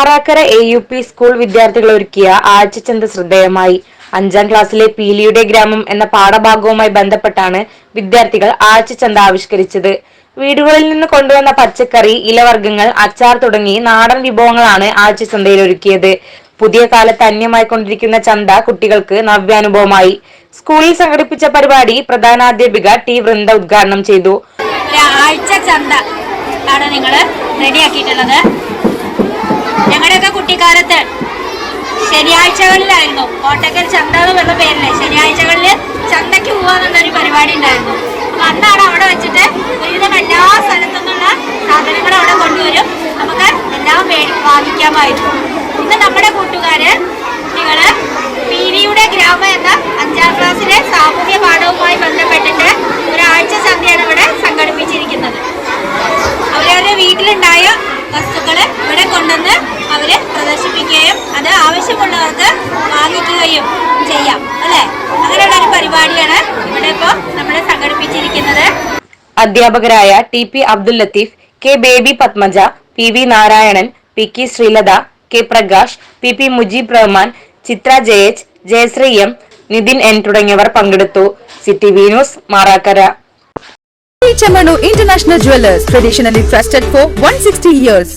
Marakkara A U P school വിദ്യാർത്ഥികൾ ഒരുക്കിയ ആഴ്ചചന്ത ശ്രദ്ധേയമായി. അഞ്ചാം ക്ലാസ്സിലെ പീലിയുടെ ഗ്രാമം എന്ന പാഠഭാഗവുമായി ബന്ധപ്പെട്ടാണ് വിദ്യാർത്ഥികൾ ആഴ്ചചന്ത ആവിഷ്കരിച്ചത്. വീടുകളിൽ നിന്ന് കൊണ്ടുവന്ന പച്ചക്കറി ഇലവർഗങ്ങൾ അച്ചാർ തുടങ്ങി നാടൻ വിഭവങ്ങളാണ് ആഴ്ചചന്തയിൽ ഒരുക്കിയത്. പുതിയ കാലത്ത് അന്യമായി കൊണ്ടിരിക്കുന്ന ചന്ത കുട്ടികൾക്ക് നവ്യാനുഭവമായി. സ്കൂളിൽ സംഘടിപ്പിച്ച പരിപാടി പ്രധാനാധ്യാപിക ടി വൃന്ദ ഉദ്ഘാടനം ചെയ്തു. ആഴ്ച ചന്ത ആണ് നിങ്ങൾ റെഡിയാക്കിയിട്ടുള്ളത്. കുട്ടിക്കാലത്ത് ശനിയാഴ്ചകളിലായിരുന്നു. കോട്ടക്കൽ ചന്ത എന്നുള്ള പേരിൽ ശനിയാഴ്ചകളിൽ ചന്തയ്ക്ക് പോവാന്നുള്ളൊരു പരിപാടി ഉണ്ടായിരുന്നു. അപ്പൊ അന്നാണ് അവിടെ വെച്ചിട്ട് ഒരുവിധം എല്ലാ സ്ഥലത്തു നിന്നുള്ള സാധനങ്ങൾ അവിടെ കൊണ്ടുവരും. നമുക്ക് എല്ലാം മേടി വാങ്ങിക്കാമായിരുന്നു. ഇന്ന് നമ്മുടെ കൂട്ടുകാര് കുട്ടികൾ പീരിയുടെ ഗ്രാമം എന്ന അഞ്ചാം ക്ലാസ്സിലെ സാമൂഹ്യ പാഠവുമായി ബന്ധപ്പെട്ടിട്ട് ഒരാഴ്ച ചന്തയാണ് ഇവിടെ സംഘടിപ്പിച്ചിരിക്കുന്നത്. അവരവരുടെ വീട്ടിലുണ്ടായ വസ്തുക്കൾ ഇവിടെ പ്രദർശിപ്പിക്കുകയും അത് ആവശ്യമുള്ളവർക്ക് വാങ്ങിക്കുകയും ചെയ്യാം അല്ലെ? അങ്ങനെയുള്ള ഒരു പരിപാടിയാണ് ഇവിടെ ഇപ്പോ നമ്മൾ സംഘടിപ്പിച്ചിരിക്കുന്നത്. അധ്യാപകരായ T P Abdul Latheef K Baby Padmaja P V Narayanan P K Sreelatha K Prakash P P Mujeeb Rahman Chithra ജയച്ച് Jayasree M Nithin N തുടങ്ങിയവർ പങ്കെടുത്തു. City V news Marakkara. International International Jewelers, traditionally trusted for 160 years.